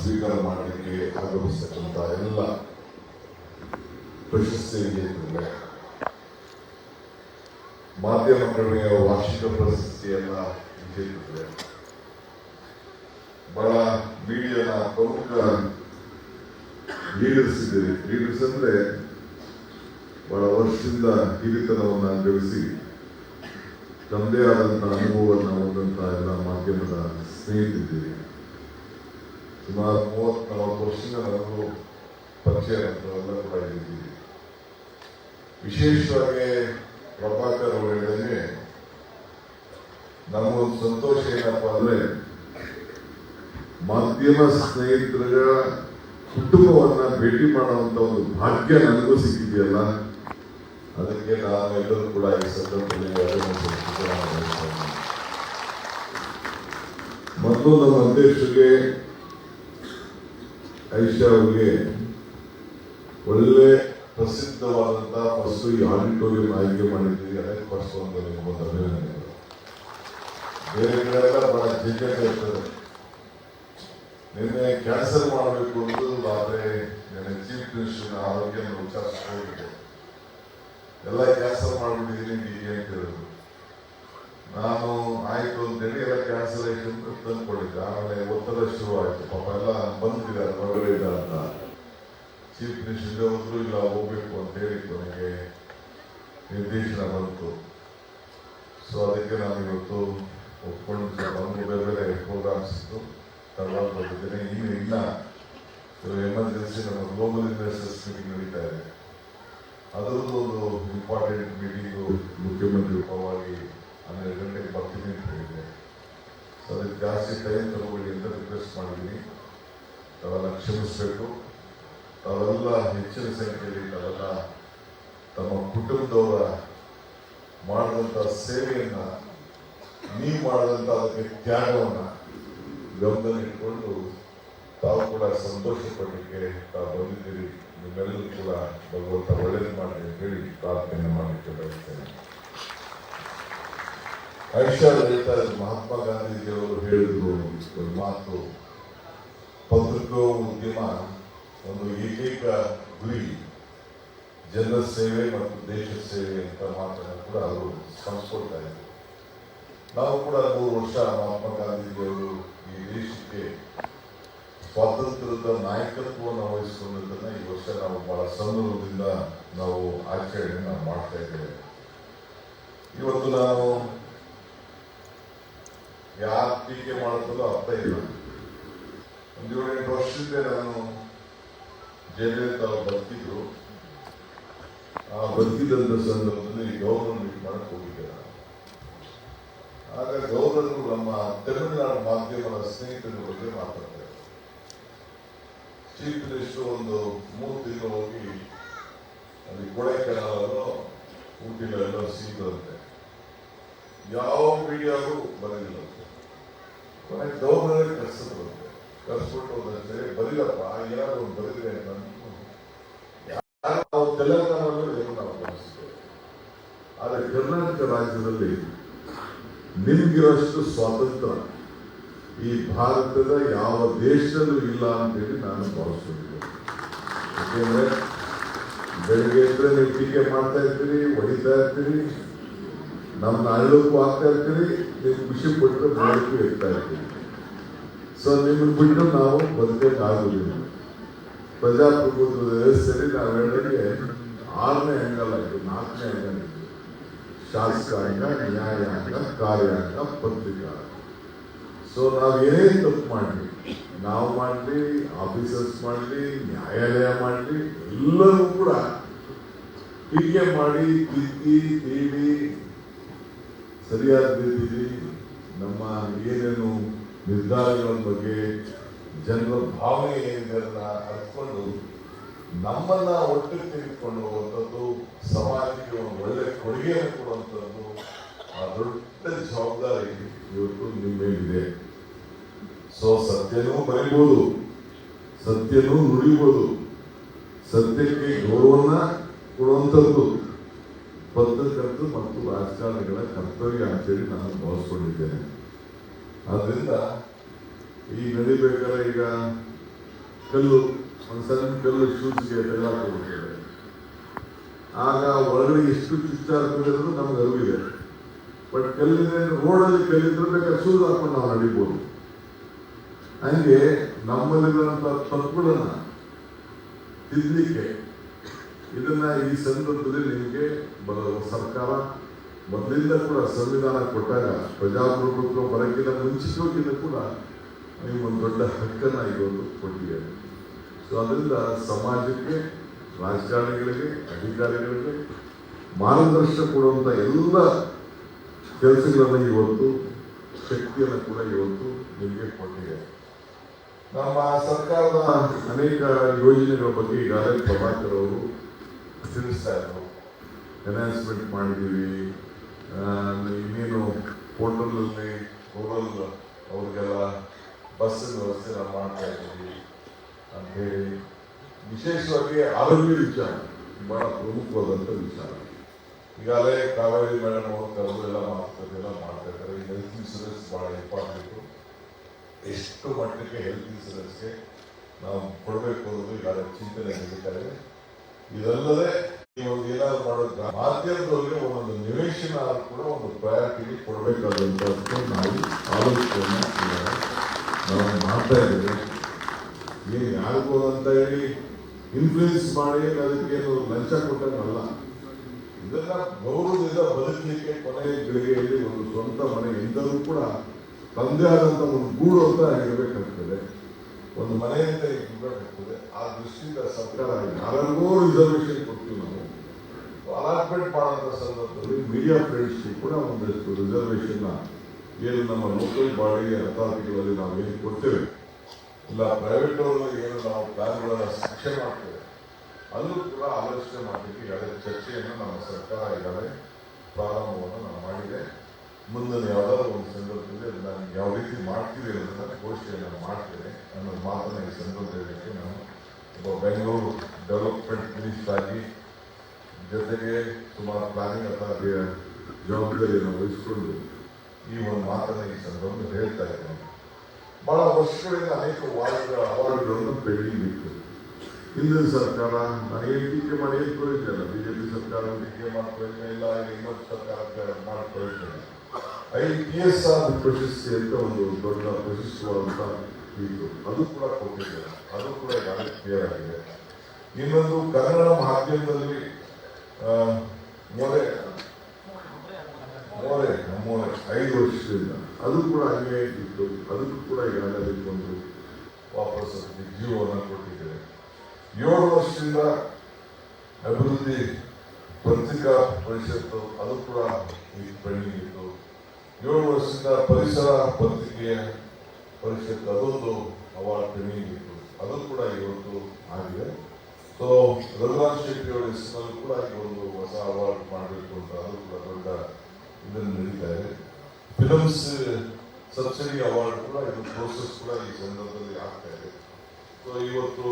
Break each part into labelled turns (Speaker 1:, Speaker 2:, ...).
Speaker 1: ಸ್ವೀಕಾರ ಮಾಡಲಿಕ್ಕೆ ಆಗಮಿಸ್ತಕ್ಕಂಥ ಎಲ್ಲ ಪ್ರಶಸ್ತಿ ಮಾಧ್ಯಮ ಕಡಿಮೆಯ ವಾರ್ಷಿಕ ಪ್ರಶಸ್ತಿಯನ್ನ ವಿಜೇತರಿಗೆ ಬಹಳ ಮೀಡಿಯಾನ ಪ್ರಮುಖ ಲೀಡರ್ಸ್ ಇದ್ದೀರಿ ಲೀಡರ್ಸ್ ಅಂದ್ರೆ ಬಹಳ ವರ್ಷದಿಂದ ಹಿರಿತನವನ್ನು ಅನುಭವಿಸಿ ತಮ್ಮದೇ ಆದಂತಹ ಅನುಭವವನ್ನು ಹೊಂದಂತಹ ಎಲ್ಲ ಮಾಧ್ಯಮದ ಸ್ನೇಹಿತಿದ್ದೀರಿ ಸುಮಾರು ಮೂವತ್ತು ನಲವತ್ತು ವರ್ಷದಿಂದ ನನಗೂ ಪರಿಚಯ ಎಲ್ಲ ಕೂಡ ಇದ್ದೀವಿ ವಿಶೇಷವಾಗಿ ಪ್ರಭಾಕರ್ ಅವರು ಹೇಳಿದಂಗೆ ನಮಗೊಂದು ಸಂತೋಷ ಏನಪ್ಪ ಅಂದ್ರೆ ಮಾಧ್ಯಮ ಸ್ನೇಹಿತರ ಕುಟುಂಬವನ್ನು ಭೇಟಿ ಮಾಡುವಂಥ ಒಂದು ಭಾಗ್ಯ ನನಗೂ ಸಿಕ್ಕಿದೆಯಲ್ಲ ಅದಕ್ಕೆ ನಾವೆಲ್ಲರೂ ಕೂಡ ಈ ಸಂದರ್ಭದಲ್ಲಿ. ಮತ್ತು ನಮ್ಮ ಅಧ್ಯಕ್ಷರಿಗೆ ಅವರಿಗೆ ಒಳ್ಳೆ ಪ್ರಸಿದ್ಧವಾದಂತಹ ಫಸ್ಟ್ ಈ ಆಡಿಟೋರಿಯಂ ಆಯ್ಕೆ ಮಾಡಿದ್ದೀವಿ ಅದಕ್ಕೆ ಫಸ್ಟ್ ನಿಮಗೆ ಒಂದು ಅಭಿನಂದನೆಗಳು ಬೇರೆ ಕಡೆಲ್ಲ ಬಹಳ ಜಿಜ್ಜಾಟ ಇರ್ತದೆ ನಿನ್ನೆ ಕ್ಯಾನ್ಸಲ್ ಮಾಡಬೇಕು ಅಂತ ಆದರೆ ನಿನ್ನೆ ಚೀಫ್ ಮಿನಿಸ್ಟರ್ ಆರೋಗ್ಯ ವಿಚಾರಿಸ್ಕೊಂಡಿದ್ದೆ ಎಲ್ಲ ಕ್ಯಾನ್ಸಲ್ ಮಾಡಿಬಿಟ್ಟಿದ್ದೀನಿ ನಿಮಗೆ ಅಂತ ಹೇಳಿದ್ರು ನಾನು ಕ್ಯಾನ್ಸಲೇಷನ್ ತಂದ್ಕೊಂಡಿದ್ದೆ ಆಮೇಲೆ ಒತ್ತಡ ಶುರುವಾಯಿತು. ಪಾಪ ಎಲ್ಲ ಬಂದಿದ್ದಾರೆ ಹೊರಗಡೆ ಇದ್ದಾರೆ ಅಂತ ಚೀಫ್ ಮಿನಿಸ್ಟರ್ ಒಂದು ಇಲ್ಲ, ಹೋಗ್ಬೇಕು ಅಂತ ಹೇಳಿ ನನಗೆ ನಿರ್ದೇಶನ ಬಂತು. ಸೊ ಅದಕ್ಕೆ ನಾನು ಇವತ್ತು ಒಪ್ಕೊಂಡು ಸ್ವಲ್ಪ ಬೇರೆ ಬೇರೆ ಪ್ರೋಗ್ರಾಮ್ಸ್ ಇತ್ತು ತರವಾರ ಬಂದಿದ್ದೇನೆ ಇನ್ನು ಇನ್ನ ಎಮರ್ಜೆನ್ಸಿ ನಮ್ಮ ಗ್ಲೋಬಲ್ ಇನ್ವೆಸ್ಟರ್ಸ್ ಮೀಟಿಂಗ್ ನಡೀತಾ ಇದೆ. ಅದರದ್ದು ಒಂದು ಇಂಪಾರ್ಟೆಂಟ್ ಮೀಟಿಂಗು ಮುಖ್ಯಮಂತ್ರಿ ಪರವಾಗಿ ಹನ್ನೆರಡು ಗಂಟೆಗೆ ಬರ್ತೀನಿ ಅಂತ ಹೇಳಿದೆ ಅದಕ್ಕೆ ಜಾಸ್ತಿ ಟೈಮ್ ತಗೋಬೇಡಿ ಅಂತ ರಿಕ್ವೆಸ್ಟ್ ಮಾಡಿದ್ದೀನಿ. ತಾವೆಲ್ಲ ಕ್ಷಮಿಸಬೇಕು. ತಾವೆಲ್ಲ ಹೆಚ್ಚಿನ ಸಂಖ್ಯೆಯಲ್ಲಿ ತಾವೆಲ್ಲ ತಮ್ಮ ಕುಟುಂಬದವರ ಮಾಡಿದಂಥ ಸೇವೆಯನ್ನ, ನೀವು ಮಾಡಿದಂಥ ಅದಕ್ಕೆ ತ್ಯಾಗವನ್ನು ಗಮನದಲ್ಲಿಟ್ಕೊಂಡು ತಾವು ಕೂಡ ಸಂತೋಷ ಪಡಲಿಕ್ಕೆ ತಾವು ಬಂದಿದ್ದೀರಿ. ನಿಮ್ಮೆಲ್ಲರೂ ಕೂಡ ಭಗವಂತ ಒಳ್ಳೇದು ಅಂತ ಹೇಳಿ ಪ್ರಾರ್ಥನೆ ಮಾಡಲಿಕ್ಕೆ ಹೇಳ್ತಾ ಮಹಾತ್ಮ ಗಾಂಧೀಜಿಯವರು ಹೇಳಿದ್ರು ಮಾತು. ಪತ್ರಿಕೋದ್ಯಮ ಒಂದು ಏಕೈಕ ಗುರಿ, ಜನರ ಸೇವೆ ಮತ್ತು ದೇಶ ಸೇವೆ ಅಂತ ಮಾತನ್ನು ಕೂಡ ಅವರು ಸ್ಮರಿಸ್ಕೊಳ್ತಾ ಇದ್ರು. ನಾವು ಕೂಡ ಮೂರು ವರ್ಷ ಮಹಾತ್ಮ ಗಾಂಧೀಜಿಯವರು ಈ ದೇಶಕ್ಕೆ ಸ್ವಾತಂತ್ರ್ಯದ ನಾಯಕತ್ವವನ್ನು ವಹಿಸಿಕೊಂಡಿದ್ದನ್ನು ಈ ವರ್ಷ ನಾವು ಬಹಳ ಸಂದರ್ಭದಿಂದ ನಾವು ಆಚರಣೆಯನ್ನು ಮಾಡ್ತಾ ಇದ್ದೇವೆ. ಇವತ್ತು ನಾನು ಯಾರು ಟೀಕೆ ಮಾಡುತ್ತದೋ ಅರ್ಥ ಇಲ್ಲ. ಒಂದು ಏಳೆಂಟು ವರ್ಷದಿಂದ ನಾನು ಜಯಲಲಿತಾ ಬರ್ತಿದ್ರು. ಆ ಬರ್ತಿದ್ದಂಥ ಸಂದರ್ಭದಲ್ಲಿ ಗೌರವ ಮೀಟ್ ಮಾಡಕ್ಕೆ ಹೋಗಿದ್ದೆ ಆಗ ಗೌರವರು ನಮ್ಮ ತಮಿಳುನಾಡು ಮಾಧ್ಯಮದ ಸ್ನೇಹಿತರ ಬಗ್ಗೆ ಮಾತಾಡ್ತಾರೆ. ಚೀಫ್ ಮಿನಿಸ್ಟರ್ ಒಂದು ಮೂರು ತಿಂಗಳು ಹೋಗಿ ಅಲ್ಲಿ ಕೊಡೈಕೆನಾಲಲ್ಲೋ ಊಟಿಲೆಲ್ಲೋ ಸಿಗದಂತೆ ಯಾವ ಮೀಡಿಯಾಗೂ ಬರಲಿಲ್ಲಂತೆ ಕೊನೆಗೆ ಗೌರ್ನರ್ ಕರೆಸಿದ್ರು. ಕರೆಸ್ಬಿಟ್ಟು ಹೋದಂತೆ ಬರೀಲಪ್ಪ ಏನಾದ್ರು ಒಂದು ಬರೀದ್ರೆ ಅಂತ ಯಾರು ನಾವು ಏನು ನಾವು ಆದರೆ ಕರ್ನಾಟಕ ರಾಜ್ಯದಲ್ಲಿ ನಿಮಗಿರೋಷ್ಟು ಸ್ವಾತಂತ್ರ್ಯ ಈ ಭಾರತದ ಯಾವ ದೇಶದಲ್ಲೂ ಇಲ್ಲ ಅಂತೇಳಿ ನಾನು ಭಾವಿಸ್ತೀನಿ ಯಾಕೆಂದ್ರೆ ಬೆಳಿಗ್ಗೆ ಎದ್ರೆ ನೀವು ಟೀಕೆ ಮಾಡ್ತಾ ಇರ್ತೀರಿ, ಹೊಡಿತಾ ಇರ್ತೀರಿ ನಮ್ಮ ಅಳ್ಳಕ್ಕೂ ಆಗ್ತಾ ಇರ್ತೀರಿ ನೀವು ಖುಷಿ ಪಟ್ಟು ಮಾಡಕ್ಕೂ ಇರ್ತಾ ಇರ್ತೀರಿ. ಸೊ ನಿಮ್ಮನ್ನು ಬಿಟ್ಟು ನಾವು ಬದುಕಕ್ಕೆ ಆಗೋದಿಲ್ಲ ಪ್ರಜಾಪ್ರಭುತ್ವದ ವ್ಯವಸ್ಥೆಯಲ್ಲಿ ನಾವು ಹೇಳಿದ್ರೆ ಆರನೇ ಹೆಂಗಲ್ಲ ಇದು ನಾಲ್ಕನೇ ಅಂಗಲ್ ಇದು ಶಾಸಕಾಂಗ, ನ್ಯಾಯಾಂಗ, ಕಾರ್ಯಾಂಗ, ಪತ್ರಿಕಾ. ಸೊ ನಾವು ಏನೇ ತಪ್ಪು ಮಾಡಲಿ, ನಾವು ಮಾಡಲಿ, ಆಫೀಸರ್ಸ್ ಮಾಡಲಿ, ನ್ಯಾಯಾಲಯ ಮಾಡಲಿ, ಎಲ್ಲರೂ ಕೂಡ ಹೀಗೆ ಮಾಡಿ ತಿದ್ದಿ ತೀಡಿ ಸರಿಯಾದ ರೀತಿಯಲ್ಲಿ ನಮ್ಮ ಏನೇನು ನಿರ್ಧಾರಗಳ ಬಗ್ಗೆ ಜನರ ಭಾವನೆ ಏನಿದೆ ಅದನ್ನ ಅರ್ಥಕೊಂಡು ನಮ್ಮನ್ನ ಒಟ್ಟಿಗೆ ತೆಗೆದುಕೊಂಡು ಹೋಗುವಂಥದ್ದು, ಸಮಾಜಕ್ಕೆ ಒಂದು ಒಳ್ಳೆ ಕೊಡುಗೆಯನ್ನು ಕೊಡುವಂಥದ್ದು ಆ ದೊಡ್ಡ ಜವಾಬ್ದಾರಿ ಇವತ್ತು ನಿಮ್ಮ ಮೇಲಿದೆ. ಸೊ ಸತ್ಯನೂ ಬರೀಬಹುದು ಸತ್ಯನೂ ನುಡಿಬಹುದು ಸತ್ಯಕ್ಕೆ ಗೌರವನ ಕೊಡುವಂಥದ್ದು. ಪತ್ರಕರ್ತರು ಮತ್ತು ರಾಜಕಾರಣಿಗಳ ಕರ್ತವ್ಯ ಅಂತೇಳಿ ನಾನು ಭಾವಿಸ್ಕೊಂಡಿದ್ದೇನೆ. ಆದ್ದರಿಂದ ಈ ನಡಿಬೇಕಾದ್ರೆ ಈಗ ಕಲ್ಲು, ಒಂದು ಸಣ್ಣ ಕಲ್ಲು ಶೂಸ್ಗೆ ತೆಗೆದಾಕೊಂಡಿದ್ದೇವೆ ಆಗ ಒಳಗಡೆ ಎಷ್ಟು ಕಿಚ್ಚಾಡ್ತದೆ ಅನ್ನೋದು ನಮ್ಗೆ ಅರಿವಿದೆ. ಬಟ್ ಕಲ್ಲಿನ ರೋಡಲ್ಲಿ ಕಲ್ಲಿದ್ರೆ ಬೇಕಾದ್ರೆ ಶೂಸ್ ಹಾಕೊಂಡು ನಾವು ನಡಿಬೋದು. ಹಂಗೆ ನಮ್ಮಲ್ಲಿರುವಂಥ ತಪ್ಪುಗಳನ್ನ ತಿದ್ದಲಿಕ್ಕೆ ಇದನ್ನ ಈ ಸಂದರ್ಭದಲ್ಲಿ ನಿಮಗೆ ಸರ್ಕಾರ ಮೊದಲಿಂದ ಕೂಡ ಸಂವಿಧಾನ ಕೊಟ್ಟಾಗ ಪ್ರಜಾಪ್ರಭುತ್ವ ಬರಕ್ಕಿಂತ ಮುಂಚಿತವಾಗಿಂದ ಕೂಡ ನಿಮ್ಗೊಂದು ದೊಡ್ಡ ಹಕ್ಕನ್ನ ಇದೊಂದು ಕೊಟ್ಟಿದೆ. ಸೊ ಅದರಿಂದ ಸಮಾಜಕ್ಕೆ, ರಾಜಕಾರಣಿಗಳಿಗೆ, ಅಧಿಕಾರಿಗಳಿಗೆ ಮಾರ್ಗದರ್ಶನ ಕೊಡುವಂತ ಎಲ್ಲ ಕೆಲಸಗಳನ್ನು ಇವತ್ತು, ಶಕ್ತಿಯನ್ನು ಕೂಡ ಇವತ್ತು ನಿಮಗೆ ಕೊಟ್ಟಿದೆ. ನಮ್ಮ ಸರ್ಕಾರದ ಅನೇಕ ಯೋಜನೆಗಳ ಬಗ್ಗೆ ಈಗಾಗಲೇ ಪ್ರಭಾಕರ್ ಅವರು ತಿಳಿಸ್ತಾ ಇದ್ರು ಎನ್ಹಾನ್ಸ್ಮೆಂಟ್ ಮಾಡಿದ್ದೀವಿ ಇನ್ನೇನು ಹೋಟೆಲಲ್ಲಿ ರೂರಲ್ ಅವ್ರಿಗೆಲ್ಲ ಬಸ್ಸಿನ ವ್ಯವಸ್ಥೆ ನಾವು ಮಾಡ್ತಾ ಇದ್ದೀವಿ ಅಂತ ಹೇಳಿ ವಿಶೇಷವಾಗಿ ಆರೋಗ್ಯ ವಿಚಾರ ಬಹಳ ಪ್ರಮುಖವಾದಂತ ವಿಚಾರ ಈಗಾಗಲೇ ಕಾವೇರಿ ಮೇಡಮ್ ಅವರು ಕರೆದು ಎಲ್ಲ ಮಾತುಕತೆ ಎಲ್ಲ ಮಾಡ್ತಾ ಇದ್ದಾರೆ ಈ ಹೆಲ್ತ್ ಇನ್ಸೂರೆನ್ಸ್ ಬಹಳ ಇಂಪಾರ್ಟೆಂಟು ಎಷ್ಟು ಮಟ್ಟಕ್ಕೆ ಹೆಲ್ತ್ ಇನ್ಸೂರೆನ್ಸ್ಗೆ ನಾವು ಕೊಡಬೇಕು ಅನ್ನೋದು ಈಗಾಗಲೇ ಚಿಂತನೆ ನಡೀತಾರೆ ಇದಲ್ಲದೆ ನೀವು ಏನಾದ್ರು ಮಾಡೋದು ಮಾಧ್ಯಮದವರಿಗೆ ಒಂದೊಂದು ನಿವೇಶನ ಆದ್ರೂ ಕೂಡ ಒಂದು ಪ್ರಯಾರಿಟಿ ಕೊಡಬೇಕಾದಂಥದ್ದು ನಾವು ಆಲೋಚನೆ ಇವಾಗ ನಾವು ಮಾಡ್ತಾ ಇದ್ದೇವೆ. ನೀವು ಯಾರಿಗೂ ಅಂತ ಹೇಳಿ ಇನ್ಫ್ಲೂಯೆನ್ಸ್ ಮಾಡಿ ಅದಕ್ಕೆ ಏನು ಲಂಚ ಕೊಟ್ಟಂಗಲ್ಲ ಇದೆಲ್ಲ ಗೌರವದಿಂದ ಬದುಕಲಿಕ್ಕೆ ಕೊನೆಯ ಗಳಿಗೆಯಲ್ಲಿ ಒಂದು ಸ್ವಂತ ಮನೆ ಇದ್ದರೂ ಕೂಡ ತಂದೆ ಆದಂತ ಒಂದು ಗೂಡು ಅಂತ ಇರಬೇಕಾಗ್ತದೆ ಒಂದು ಮನೆ ಅಂತ ಇರಬೇಕಾಗ್ತದೆ ಆ ದೃಷ್ಟಿಯಿಂದ ಸರ್ಕಾರ ಯಾರಿಗೂ ರಿಸರ್ವೇಷನ್ ಕೊಡ್ತೀವಿ ನಾವು ಅಲಾಟ್ಮೆಂಟ್ ಮಾಡುವಂತ ಸಂದರ್ಭದಲ್ಲಿ ಮೀಡಿಯಾ ಫ್ರೆಂಡ್ಸ್ಗೂ ಕೂಡ ಒಂದಷ್ಟು ರಿಸರ್ವೇಶನ್ ಏನು ನಮ್ಮ ಲೋಕಲ್ ಬಾಡಿ ಅಥಾರಿಟಿಗಳಲ್ಲಿ ನಾವು ಏನು ಕೊಡ್ತೇವೆ. ಇಲ್ಲ ಪ್ರೈವೇಟ್ ಏನು ನಾವು ಪ್ಲಾನ್ಗಳನ್ನ ಶಿಕ್ಷೆ ಮಾಡ್ತೇವೆ. ಅಲ್ಲೂ ಕೂಡ ಆಲೋಚನೆ ಮಾಡಲಿಕ್ಕೆ ಈಗಾಗಲೇ ಚರ್ಚೆಯನ್ನು ನಮ್ಮ ಸರ್ಕಾರ ಈಗಾಗಲೇ ಪ್ರಾರಂಭವನ್ನು ನಾವು ಮಾಡಿದೆ. ಮುಂದಿನ ಯಾವುದಾದ್ರು ಒಂದು ಸಂದರ್ಭದಲ್ಲಿ ನಾನು ಯಾವ ರೀತಿ ಮಾಡ್ತೀವಿ ಅನ್ನೋದನ್ನ ಘೋಷಣೆಯನ್ನು ಮಾಡ್ತೇನೆ. ಅನ್ನೋ ಮಾತನ್ನ ಈ ಸಂದರ್ಭದಲ್ಲಿ ನಾನು ಒಬ್ಬ ಬೆಂಗಳೂರು ಡೆವಲಪ್ಮೆಂಟ್ ಮಿನಿಸ್ಟರ್ ಆಗಿ ಜೊತೆಗೆ ಸುಮಾರು ಪ್ಲಾನಿಂಗ್ ಅಥಾರಿಟಿಯ ಜವಾಬ್ದಾರಿಯನ್ನು ವಹಿಸಿಕೊಂಡು ಈ ಒಂದು ಮಾತನ್ನ ಈ ಸಂದರ್ಭದಲ್ಲಿ ಹೇಳ್ತಾ ಇದ್ದೇನೆ. ಬಹಳ ವರ್ಷಗಳಿಂದ ಅನೇಕ ವಾರ್ಡ್ಗಳ ಅವಾರ್ಡ್ಗಳನ್ನು ಪೆಂಡಿಂಗ್ ಇತ್ತು ಹಿಂದಿನ ಸರ್ಕಾರ ನನಗೆ ಟೀಕೆ ಮಾಡಿ ಏನು ಪ್ರಯೋಜನ ಬಿಜೆಪಿ ಸರ್ಕಾರ ಟೀಕೆ ಮಾಡಿ ಪ್ರಯೋಜನ ಇಲ್ಲ ಇನ್ನೊಂದು ಸರ್ಕಾರ ಮಾಡಿ ಪ್ರಯೋಜನ ಇಲ್ಲ. ಐ ಪಿ ಎಸ್ ಆರ್ ಪ್ರಶಸ್ತಿ ಅಂತ ಒಂದು ದೊಡ್ಡ ಪ್ರಶಸ್ತಿವಾದಂಥ ಇದು ಅದು ಕೂಡ ಕೊಟ್ಟಿದ್ದಾರೆ ಅದು ಕೂಡ ಈಗಾಗಲೇ ಕ್ಲಿಯರ್ ಆಗಿದೆ ಇನ್ನೊಂದು ಕನ್ನಡ ಮಾಧ್ಯಮದಲ್ಲಿ ಮೊರೆ ಮೊರೆ ಮೊರೆ ಐದು ವರ್ಷದಿಂದ ಅದು ಕೂಡ ಹಂಗೆ ಇತ್ತು ಅದಕ್ಕೂ ಕೂಡ ಈಗಾಗಲೇ ಅದಕ್ಕೊಂದು ವಾಪಸ್ ಜೀವವನ್ನು ಕೊಟ್ಟಿದ್ದಾರೆ ಏಳು ವರ್ಷದಿಂದ ಅಭಿವೃದ್ಧಿ ಪತ್ರಿಕಾ ಪರಿಷತ್ತು ಅದು ಕೂಡ ಪೆಂಡಿಂಗ್ ಇತ್ತು ಏಳು ವರ್ಷದ ಪರಿಸರ ಪತ್ರಿಕೆಯ ಪರಿಷತ್, ಅದೊಂದು ಅವಾರ್ಡ್ ಇತ್ತು. ಅದು ಕೂಡ ಇವತ್ತು ಆಗಿದೆ. ಸೊ ರಘುನಾಥ್ ಶೆಟ್ಟಿ ಅವರ ಹೆಸರಲ್ಲಿ ಕೂಡ ಈ ಒಂದು ಹೊಸ ಅವಾರ್ಡ್ ಮಾಡಬೇಕು ಅಂತ ಅದು ಕೂಡ ದೊಡ್ಡ ಇದನ್ನು ನಡೀತಾ ಇದೆ. ಫಿಲಮ್ಸ್ ಸಬ್ಸಿಡಿ ಅವಾರ್ಡ್ ಕೂಡ ಇದು ಪ್ರೋಸೆಸ್ ಕೂಡ ಈ ಸಂದರ್ಭದಲ್ಲಿ ಆಗ್ತಾ ಇದೆ. ಸೊ ಇವತ್ತು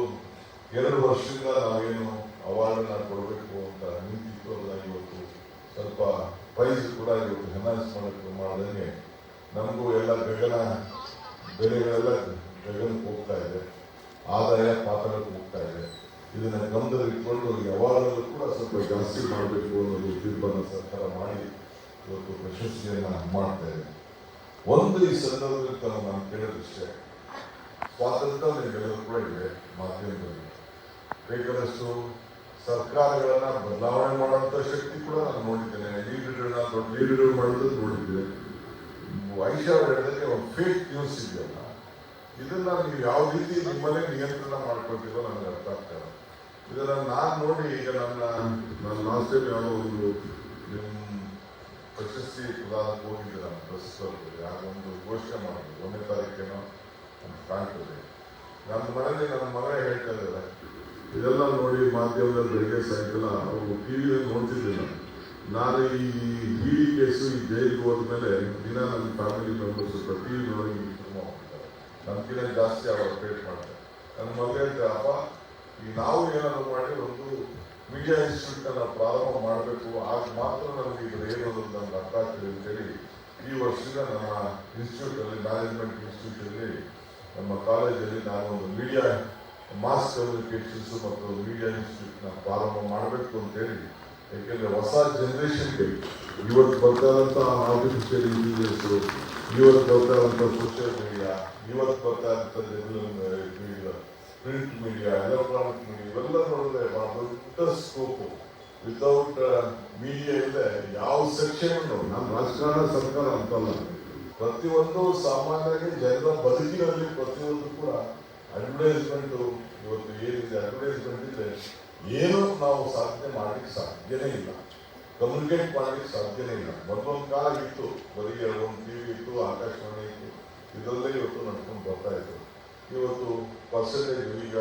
Speaker 1: ಎರಡು ವರ್ಷದಿಂದ ನಾವೇನು ಅವಾರ್ಡನ್ನ ಕೊಡಬೇಕು ಅಂತ ನಿಂತಿತ್ತು ಅದನ್ನ ಇವತ್ತು ಸ್ವಲ್ಪ ಪ್ರೈಸ್ ಕೂಡ ಇವತ್ತು ಅನೌನ್ಸ್ ಮಾಡೋಕ್ಕೆ ಮಾಡಿದಂಗೆ ನಮಗೂ ಎಲ್ಲ ಗಗನ ಬೆಲೆಗಳೆಲ್ಲ ಗಗನಕ್ಕೆ ಹೋಗ್ತಾ ಇದೆ. ಆದಾಯ ಪಾತ್ರಕ್ಕೆ ಹೋಗ್ತಾ ಇದೆ. ಇದನ್ನು ಗಮನದಲ್ಲಿಟ್ಕೊಂಡು ಯಾವಾಗಲೂ ಕೂಡ ಸ್ವಲ್ಪ ಜಾಸ್ತಿ ಮಾಡಬೇಕು ಅನ್ನೋದು ತೀರ್ಮಾನ ಸರ್ಕಾರ ಮಾಡಿ ಇವತ್ತು ಪ್ರಶಸ್ತಿಯನ್ನು ಮಾಡ್ತಾ ಇದೆ. ಒಂದು ಈ ಸಂದರ್ಭದಲ್ಲಿ ತಾವು ನಾನು ಕೇಳೋದಿಷ್ಟೇ ಸ್ವಾತಂತ್ರ್ಯ ಕೂಡ ಇದೆ ಮಾಧ್ಯಮದಲ್ಲಿ. ಬೇಕಾದಷ್ಟು ಸರ್ಕಾರಗಳನ್ನ ಬದಲಾವಣೆ ಮಾಡುವಂತ ಶಕ್ತಿ ಕೂಡ ನಾನು ನೋಡಿದ್ದೇನೆ. ಲೀಡರ್ಗಳನ್ನ ದೊಡ್ಡ ಲೀಡರ್ಗಳು ಮಾಡೋದು ನೋಡಿದ್ದೇನೆ ವೈಶಾ ಅವ್ರು ಹೇಳಿದಂಗೆ ಒಂದು ಫೇಕ್ ನ್ಯೂಸ್ ಇದೆಯಲ್ಲ, ಇದನ್ನ ನೀವು ಯಾವ ರೀತಿ ನಿಮ್ಮನೆ ನಿಯಂತ್ರಣ ಮಾಡ್ಕೊಳ್ತೀರೋ ನನಗೆ ಅರ್ಥ ಆಗ್ತದೆ ಇದನ್ನ ನಾನು ನೋಡಿ ಈಗ ನನ್ನ ನನ್ನ ಟೈಮ್ ಯಾವುದೋ ಒಂದು ನಿಮ್ಮ ಪ್ರಶಸ್ತಿ ಪ್ರದಾನಕ್ಕೆ ಹೋಗಿದ್ದೆ ನಾನು ಪ್ರೆಸ್ ಒಂದು ಘೋಷಣೆ ಮಾಡಿದ್ರು. ಒಂದನೇ ತಾರೀಕೇನೋ ಕಾಣ್ತದೆ. ನನ್ನ ಮನೆಯಲ್ಲಿ ನನ್ನ ಮಗ ಹೇಳ್ತಾ ಇದ್ದಾರೆ. ಇದೆಲ್ಲ ನೋಡಿ ಮಾಧ್ಯಮದಲ್ಲಿ ಬೆಳಿಗ್ಗೆ ಸಾಯಂಕಾಲ ಅವರು ವಿ ನೋಡ್ತಿದ್ದಿಲ್ಲ. ನಾನು ಈ ಡಿ ಕೇಸು ಈ ಜೈಲಿಗೆ ಹೋದ್ಮೇಲೆ ದಿನ ನನ್ನ ಫ್ಯಾಮಿಲಿ ಮೆಂಬರ್ಸ್ ಪ್ರತಿ ನೋಡಿ ನಮ್ಗಿನ ಜಾಸ್ತಿ ಅವರು ಅಪ್ಡೇಟ್ ಮಾಡ್ತಾರೆ. ನನ್ನ ಮಗ ಹೇಳ್ತಾರೆ ಅಪ್ಪ, ಈ ನಾವು ಏನಾದ್ರು ಮಾಡಿ ಒಂದು ಮೀಡಿಯಾ ಇನ್ಸ್ಟಿಟ್ಯೂಟ್ ಅನ್ನ ಪ್ರಾರಂಭ ಮಾಡಬೇಕು. ಆಗ ಮಾತ್ರ ನಮಗೆ ಇದ್ರ ಏನದು ಅಂತ ನಮ್ಗೆ ಅರ್ಥ ಆಗ್ತದೆ ಅಂತೇಳಿ ಈ ವರ್ಷದ ನಮ್ಮ ಇನ್ಸ್ಟಿಟ್ಯೂಟ್ ಅಲ್ಲಿ ಮ್ಯಾನೇಜ್ಮೆಂಟ್ ಇನ್ಸ್ಟಿಟ್ಯೂಟಲ್ಲಿ ನಮ್ಮ ಕಾಲೇಜಲ್ಲಿ ನಾನು ಒಂದು ಮೀಡಿಯಾ ಮಾಸ್ ಕಮ್ಯುನಿಕೇಶನ್ಸ್ ಮತ್ತು ಮೀಡಿಯಾ ಇನ್ಸ್ಟಿಟ್ಯೂಟ್ನ ಪ್ರಾರಂಭ ಮಾಡಬೇಕು ಅಂತೇಳಿ ಯಾಕೆಂದರೆ ಹೊಸ ಜನ್ರೇಷನ್ಗೆ ಇವತ್ತು ಬರ್ತಾ ಇರೋಂಥ ಆರ್ಟಿಫಿಷಿಯಲ್ ಇಂಟೆಲಿಜೆನ್ಸ್ ಇವತ್ತು ಬರ್ತಾ ಇರೋಂಥ ಸೋಷಿಯಲ್ ಮೀಡಿಯಾ ಇವತ್ತು ಬರ್ತಾ ಇರೋಂಥ media print media electronic media ಇವೆಲ್ಲ ನೋಡಿದ್ರೆ ಬಹಳ ದೊಡ್ಡ ಸ್ಕೋಪು ವಿತೌಟ್ ಮೀಡಿಯಾ ಇಲ್ಲದೆ ಯಾವ ಸೆಕ್ಷನ್ ನಮ್ಮ ರಾಜಕಾರಣ ಸರ್ಕಾರ ಅಂತಲ್ಲ. ಪ್ರತಿಯೊಂದು ಸಾಮಾನ್ಯವಾಗಿ ಜನರ ಬದುಕಿನಲ್ಲಿ ಪ್ರತಿಯೊಂದು ಕೂಡ ಅಡ್ವರ್ಟೈಸ್ಮೆಂಟ್ ಇವತ್ತು ಏನಿದೆ ಅಡ್ವರ್ಟೈಸ್ಮೆಂಟ್ ಇದೆ. ಏನು ನಾವು ಸಾಧನೆ ಮಾಡಲಿಕ್ಕೆ ಸಾಧ್ಯನೇ ಇಲ್ಲ. ಕಮ್ಯುನಿಕೇಟ್ ಮಾಡಲಿಕ್ಕೆ ಸಾಧ್ಯನೇ ಇಲ್ಲ. ಮೊದಲೊಂದು ಕಾಲ ಇತ್ತು, ಬರೀ ಒಂದು ಟಿವಿ ಇತ್ತು, ಆಕಾಶವಾಣಿ ಇತ್ತು, ಇದರಲ್ಲೇ ಇವತ್ತು ನಡ್ಕೊಂಡು ಬರ್ತಾ ಇತ್ತು ಇವತ್ತು ಪರ್ಸೆಂಟೇಜ್ ಈಗ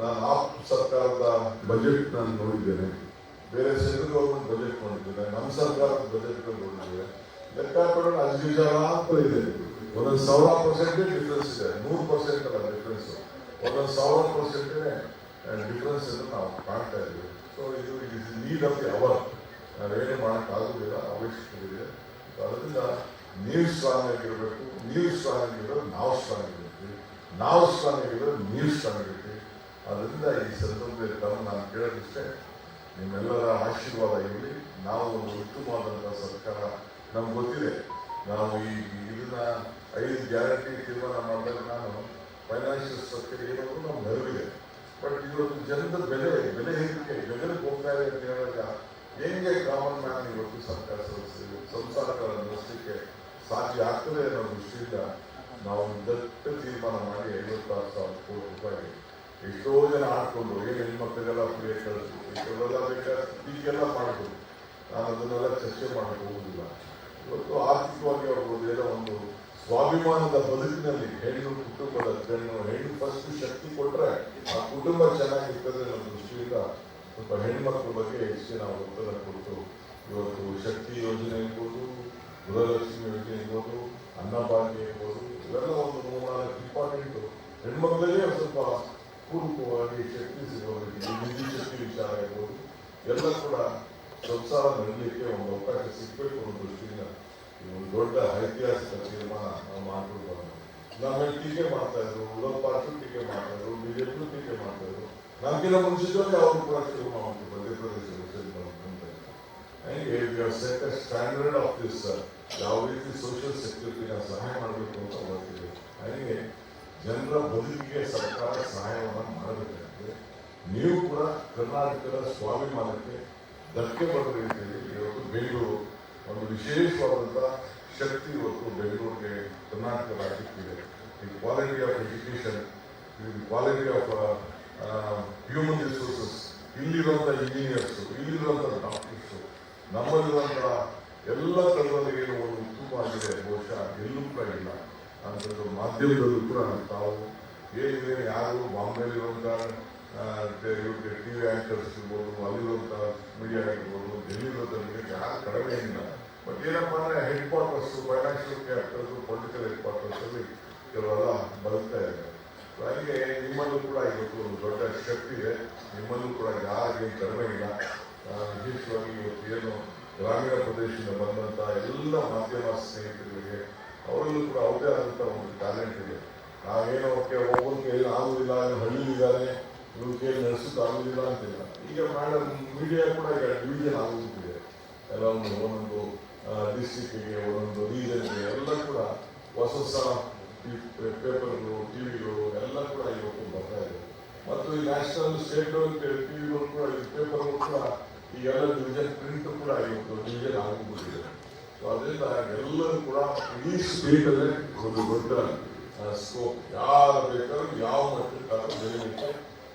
Speaker 1: ನಾನು ಆಪ್ ಸರ್ಕಾರದ ಬಜೆಟ್ ನಾನು ನೋಡಿದ್ದೇನೆ. ಬೇರೆ ಸೆಂಟ್ರಲ್ ಗೌರ್ಮೆಂಟ್ ಬಜೆಟ್ ನೋಡಿದ್ದೇನೆ, ನಮ್ಮ ಸರ್ಕಾರದ ಬಜೆಟ್ ನೋಡಿದ್ದೇವೆ. ಲೆಕ್ಕ ಹಾಕೊಂಡ್ರೆ ಅಜ್ಯೂಜಲ ಅಂತ ಇದೆ. ಒಂದೊಂದು ಸಾವಿರ ಪರ್ಸೆಂಟೇ ಡಿಫ್ರೆನ್ಸ್ ಇದೆ. ನೂರು ಪರ್ಸೆಂಟ್ ಅಲ್ಲ ಡಿಫ್ರೆನ್ಸ್ ಒಂದೊಂದು ಸಾವಿರ ಪರ್ಸೆಂಟೇ ಡಿಫ್ರೆನ್ಸ್ ಅಂತ ನಾವು ಕಾಣ್ತಾ ಇದ್ದೀವಿ. ಸೊ ಇದು it is need of the hour ನಾವೇನು ಮಾಡೋಕ್ಕಾಗೋದಿಲ್ಲ ಅವಶ್ಯಕತೆ ಇದೆ ಅದರಿಂದ ನೀವು ಸ್ಟ್ರಾಂಗ್ ಆಗಿರಬೇಕು ನೀವು ಸ್ಟ್ರಾಂಗ್ ಆಗಿರೋದು ನಾವು ಸ್ಟ್ರಾಂಗ್ ಆಗಿರ್ತೀವಿ ನಾವು ಸ್ಟ್ರಾಂಗ್ ಆಗಿರೋದು ನೀವು ಸ್ಟ್ರಾಂಗ್ ಆಗಿರ್ತೀವಿ ಅದರಿಂದ ಈ ಸಂದರ್ಭದಲ್ಲಿ ತಮ್ಮ ನಾನು ಕೇಳೋದಿಷ್ಟೇ, ನಿಮ್ಮೆಲ್ಲರ ಆಶೀರ್ವಾದ ಇರಲಿ. ನಾವು ಒಂದು ಉತ್ತಮವಾದಂಥ ಸರ್ಕಾರ ನಮ್ಗೆ ಗೊತ್ತಿದೆ. ನಾವು ಈ ಇದನ್ನ ಐದು ಗ್ಯಾರಂಟಿ ತೀರ್ಮಾನ ಮಾಡಿದಾಗ ನಾನು ಫೈನಾನ್ಷಿಯಲ್ ಸ್ಟ್ರಕ್ಚರ್ ಏನಾದರೂ ನಮ್ಗೆ ನೆರವಿದೆ. ಬಟ್ ಇವತ್ತು ಜನದ ಬೆಲೆ ಬೆಲೆ ಹೇಗೆ ಬೆಲೆಗೆ ಹೋಗ್ತಾ ಇದೆ ಅಂತ ಹೇಳಿದಾಗ ಹೆಂಗೆ ಕಾಮನ್ ಮ್ಯಾನ್ ಇವತ್ತು ಸರ್ಕಾರ ಸದಸ್ಯರು ಸಂಸಾರಗಳ ನಡೆಸಲಿಕ್ಕೆ ಸಾಧ್ಯ ಆಗ್ತದೆ ಅನ್ನೋ ದೃಷ್ಟಿಯಿಂದ ನಾವು ದಟ್ಟ ತೀರ್ಮಾನ ಮಾಡಿ ಐವತ್ತಾರು ಸಾವಿರ ಕೋಟಿ ರೂಪಾಯಿ ಎಷ್ಟೋ ಜನ ಆಡ್ಕೊಂಡು ಏನು ಹೆಣ್ಮಕ್ಳಿಗೆಲ್ಲ ಫ್ರೀ ಕಳಿಸ್ಬೇಕು ಇಷ್ಟೆಲ್ಲ ಬೇಕಾದ್ರೆ ಹೀಗೆಲ್ಲ ಮಾಡ್ಬೋದು. ನಾನು ಅದನ್ನೆಲ್ಲ ಚರ್ಚೆ ಮಾಡಕ್ಕೆ ಹೋಗುದಿಲ್ಲ. ಇವತ್ತು ಆರ್ಥಿಕವಾಗಿ ಅವ್ರಿಗೆ ಏನೋ ಒಂದು ಸ್ವಾಭಿಮಾನದ ಬದುಕಿನಲ್ಲಿ ಹೆಣ್ಣು ಕುಟುಂಬದ ಹೆಣ್ಣು ಹೆಣ್ಣು ಫಸ್ಟ್ ಶಕ್ತಿ ಕೊಟ್ಟರೆ ಆ ಕುಟುಂಬ ಚೆನ್ನಾಗಿರ್ತದೆ ಅನ್ನೋ ದೃಷ್ಟಿಯಿಂದ ಸ್ವಲ್ಪ ಹೆಣ್ಮಕ್ಳ ಬಗ್ಗೆ ಹೆಚ್ಚಿನ ಒತ್ತಡ ಕೊಟ್ಟು ಇವತ್ತು ಶಕ್ತಿ ಯೋಜನೆ ಇರ್ಬೋದು, ಗೃಹಲಕ್ಷ್ಮಿ ಯೋಜನೆ ಇರ್ಬೋದು ಅನ್ನಭಾಗ್ಯ ಇರ್ಬೋದು, ಇವೆಲ್ಲ ಒಂದು ಮೂರ್ನಾಲ್ಕು ಇಂಪಾರ್ಟೆಂಟು. ಹೆಣ್ಮಕ್ಳಿಗೆ ಸ್ವಲ್ಪ ಕುರುಕುವಾಗಿ ಶಕ್ತಿ ಸಿಗೋದಕ್ಕೆ, ನಿಧಿ ಶಕ್ತಿ ವಿಚಾರ ಇರ್ಬೋದು. ಎಲ್ಲ ಕೂಡ ಸಂಸಾರ ನೀಡಲಿಕ್ಕೆ ಒಂದು ಅವಕಾಶ ಸಿಗಬೇಕು ಅನ್ನೋ ದೃಷ್ಟಿಯಿಂದ ಒಂದು ದೊಡ್ಡ ಐತಿಹಾಸಿಕ ತೀರ್ಮಾನ ನಾವು ಮಾಡ್ಕೊಂಡು ಬಂದ್ವಿ ನಮ್ಮ ಟೀಕೆ ಮಾಡ್ತಾ ಇದ್ರು ಪಾರ್ಟಿ ಟೀಕೆ ಮಾಡ್ತಾ ಇದ್ರು ಬಿಜೆಪಿ ಟೀಕೆ ಮಾಡ್ತಾ ಇದ್ರು. ನಮ್ಗಿಂತ ಮುಂಚಿತವಾಗಿ ಅವರು ಕೂಡ ಶುರು ಮಾಡ್ತಾರೆ ಮಧ್ಯಪ್ರದೇಶ ಹಂಗೆ we are set a standard of this ಯಾವ ರೀತಿ ಸೋಷಿಯಲ್ ಸೆಕ್ಯೂರಿಟಿನ ಸಹಾಯ ಮಾಡಬೇಕು ಅಂತ ಬರ್ತೀವಿ ಹಾಗೆ ಜನರ ಬದುಕಿಗೆ ಸರ್ಕಾರ ಸಹಾಯವನ್ನು ಮಾಡಬೇಕಾಗ್ತದೆ ನೀವು ಕೂಡ ಕರ್ನಾಟಕದ ಸ್ವಾಭಿಮಾನಕ್ಕೆ ಬರುವ ರೀತಿಯಲ್ಲಿ ಇವತ್ತು ಬೆಂಗಳೂರು ಒಂದು ವಿಶೇಷವಾದಂಥ ಶಕ್ತಿ ಇವತ್ತು ಬೆಂಗಳೂರಿಗೆ ಕರ್ನಾಟಕ ರಾಜ್ಯಕ್ಕಿದೆ ಈ ಕ್ವಾಲಿಟಿ ಆಫ್ ಎಜುಕೇಷನ್ ಈ ಕ್ವಾಲಿಟಿ ಆಫ್ ಹ್ಯೂಮನ್ ರಿಸೋರ್ಸಸ್ ಇಲ್ಲಿರುವಂಥ ಇಂಜಿನಿಯರ್ಸ್ ಇಲ್ಲಿರುವಂಥ ಡಾಕ್ಟರ್ಸು ನಮ್ಮಲ್ಲಿರುವಂಥ ಎಲ್ಲ ತರದಲ್ಲಿ ಏನು ಒಂದು ಉತ್ತಮವಾಗಿದೆ ಬಹುಶಃ ಎಲ್ಲೂ ಕೂಡ ಇಲ್ಲ. ಅಂತ ಮಾಧ್ಯಮದಲ್ಲೂ ಕೂಡ ತಾವು ಏನಿದೆ, ಯಾರು ಬಾಂಬೆಲಿರುವಂಥ ಟಿ ವಿ ಆ್ಯಂಕರ್ಸ್ ಇರ್ಬೋದು ಅಲ್ಲಿರುವಂಥ ಮೀಡಿಯಾ ಇರ್ಬೋದು ಡೆಲ್ಲಿರೋದ್ರಲ್ಲಿ ಯಾರು ಕಡಿಮೆ ಇಲ್ಲ ಬಟ್ ಏನಪ್ಪ ಅಂದರೆ headquarters financial capital political ಹೆಡ್ ಕ್ವಾರ್ಟರ್ಸಲ್ಲಿ ಕೆಲವೆಲ್ಲ ಬದುಕ್ತಾ ಇದೆ ಹಾಗೆ ನಿಮ್ಮಲ್ಲೂ ಕೂಡ ಇವತ್ತು ಒಂದು ದೊಡ್ಡ ಶಕ್ತಿ ಇದೆ. ನಿಮ್ಮಲ್ಲೂ ಕೂಡ ಯಾರಿಗೆ ಕಡಿಮೆ ಇಲ್ಲ. ವಿಶೇಷವಾಗಿ ಇವತ್ತು ಏನು ಗ್ರಾಮೀಣ ಪ್ರದೇಶದಿಂದ ಬಂದಂಥ ಎಲ್ಲ ಮಾಧ್ಯಮ ಸ್ನೇಹಿತರಿಗೆ, ಅವರಲ್ಲೂ ಕೂಡ ಅವರದೇ ಆದಂಥ ಒಂದು ಟ್ಯಾಲೆಂಟ್ ಇದೆ. ನಾವೇನೋ ಏನು ಹಳ್ಳಿ ಇದ್ದಾನೆ ಹಳ್ಳಿಲಿದ್ದಾನೆ ಇವ್ರ ಕೈಯಲ್ಲಿ ನಡೆಸೋದು ಅಂತಿಲ್ಲ ಈಗ ಮಾಡೋ ಮೀಡಿಯಾ ಕೂಡ ಈಗ ಡಿವಿಷನ್ ಎಲ್ಲ ಒಂದು ಒಂದೊಂದು ಒಂದು ಒಂದೊಂದು ರೀಜನ್ಗೆ ಎಲ್ಲ ಕೂಡ ಹೊಸ ಹೊಸ ಪೇಪರ್ಗಳು ಟಿವಿಗಳು ಎಲ್ಲ ಕೂಡ ಇವತ್ತು ಬರ್ತಾ ಇದೆ. ಮತ್ತು ಈ ನ್ಯಾಷನಲ್ ಸ್ಟೇಟ್ ಟಿವಿಗಳು ಕೂಡ, ಈ ಪೇಪರ್ಗಳು ಕೂಡ ಈ ಎಲ್ಲ ಡಿವಿಷನ್ ಪ್ರಿಂಟ್ ಕೂಡ ಇವತ್ತು ಡಿವಿಷನ್ ಆಗಿಬಿಟ್ಟಿದೆ ಸೊ ಅದರಿಂದ ಎಲ್ಲರೂ ಕೂಡ ಇಡೀ ಸ್ಟೇಟಲ್ಲೇ ಒಂದು ದೊಡ್ಡ ಸ್ಕೋಪ್ ಯಾರು ಬೇಕಾದ್ರೂ ಯಾವ ಮಟ್ಟಕ್ಕಾದ್ರೂ ಬೆಳೀಲಿಕ್ಕೆ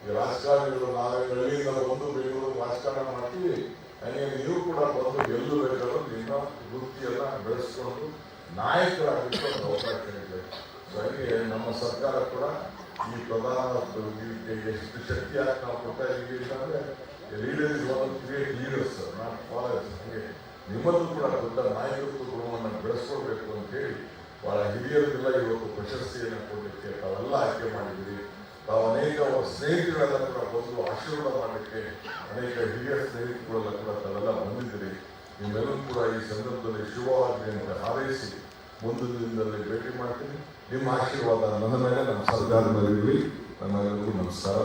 Speaker 1: ಈ ರಾಜಕಾರಣಿಗಳು ನಾವೇ ಹಳ್ಳಿಯಿಂದ ಬಂದು ಬೆಂಗಳೂರು ರಾಜಕಾರಣ ಮಾಡ್ತೀವಿ. ಹಾಗೆ ನೀವು ಕೂಡ ಬಂದು ಎಲ್ಲೂ ಬೇಕಾದ್ರೂ ನಿಮ್ಮ ವೃತ್ತಿಯನ್ನ ಬೆಳೆಸ್ಕೊಂಡು ನಾಯಕರಾಗಲಿಕ್ಕೆ ಒಂದು ಅವಕಾಶ ಇದೆ. ಹಾಗೆ ನಮ್ಮ ಸರ್ಕಾರ ಕೂಡ ಈ ಪ್ರಧಾನ ಎಷ್ಟು ಶಕ್ತಿಯಾಗಿ ನಾವು ಕೊಡ್ತಾ ಇದ್ದೀವಿ ಅಂತಂದ್ರೆ leader is one create leaders not followers ಹಾಗೆ ನಿಮ್ಮಲ್ಲೂ ಕೂಡ ದೊಡ್ಡ ನಾಯಕತ್ವ ಗುಣವನ್ನು ಬೆಳೆಸ್ಕೊಳ್ಬೇಕು ಅಂತ ಹೇಳಿ, ಬಹಳ ಹಿರಿಯರಿಗೆಲ್ಲ ಇವತ್ತು ಪ್ರಶಸ್ತಿಯನ್ನು ಕೊಡಲಿಕ್ಕೆ ತಾವೆಲ್ಲ ಆಯ್ಕೆ ಮಾಡಿದ್ದೀರಿ. ತಾವು ಅನೇಕ ಸ್ನೇಹಿತರೆಲ್ಲ ಕೂಡ ಬಂದು ಆಶೀರ್ವಾದ ಮಾಡಲಿಕ್ಕೆ ಅನೇಕ ಹಿರಿಯ ಸ್ನೇಹಿತರುಗಳೆಲ್ಲ ಕೂಡ ತಾವೆಲ್ಲ ಬಂದಿದ್ದೀರಿ. ನಿಮ್ಮೆಲ್ಲರೂ ಕೂಡ ಈ ಸಂದರ್ಭದಲ್ಲಿ ಶುಭವಾಗಿದೆ ಅಂತ ಹಾರೈಸಿ ಮುಂದಿನ ದಿನದಲ್ಲಿ ಭೇಟಿ ಮಾಡ್ತೀನಿ. ನಿಮ್ಮ ಆಶೀರ್ವಾದ ನನ್ನ ಮೇಲೆ, ನಮ್ಮ ಸರ್ಕಾರದಲ್ಲಿ ನಮ್ಮೆಲ್ಲರಿಗೂ ನಮಸ್ಕಾರ.